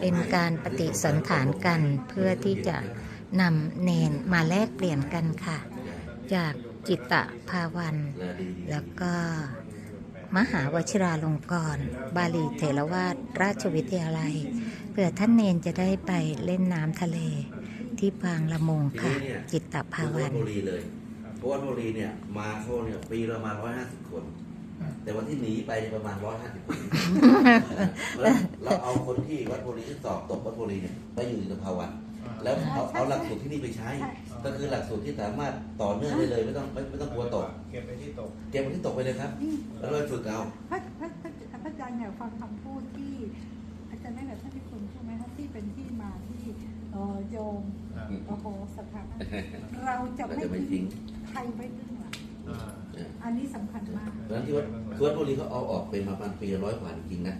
เป็นการปฏิสันฐานกันเพื่อที่จะนำเนนมาแลกเปลี่ยนกันค่ะ จากจิตตภาวัน แล้วก็มหาวชิราลงกรณ์บาลีเถรวาทราชวิทยาลัยเพื่อท่านเนนจะได้ไปเล่นน้ำทะเล ที่บางละมงค่ะ จิตตภาวันเลยเพราะวัดบุรีเนี่ยมาเขาเนี่ยปีละประมาร้อยห้าสิบคน แต่วันที่หนีไปเนี่ยประมาณร้อยห้าสิบคนแล้วเราเอาคนที่วัดบุรีที่สอบตกวัดบุรีเนี่ยไปอยู่ในภาวันแล้วเอาเอาหลักสูตรที่นี่ไปใช้ ก็คือหลักสูตรที่สามารถต่อเนื่องได้เลยไม่ต้องไม่ไม่ต้องกลัวตก เก็บไปที่ตก เก็บไว้ที่ตกไปเลยครับ แล้วเราฝึกเอาพระพระพระพระอาจารย์เนี่ยฟังคำพูดที่อาจารย์ได้แบบท่านที่คุณใช่ไหมคะที่เป็นที่มาที่เอ่อโยมอ่าโอ้โหสถานะเราจะเราไม่จะไม่ทิ้ทิ้งงใครไว้เบื้องหลัง อ่าเนี่ยอันนี้สำคัญมากเพราะฉะนั้นที่วัดคือวัดบุรีเขาเอาออกเป็นมาประมาณปีละร้อยกว่าจริงๆนะ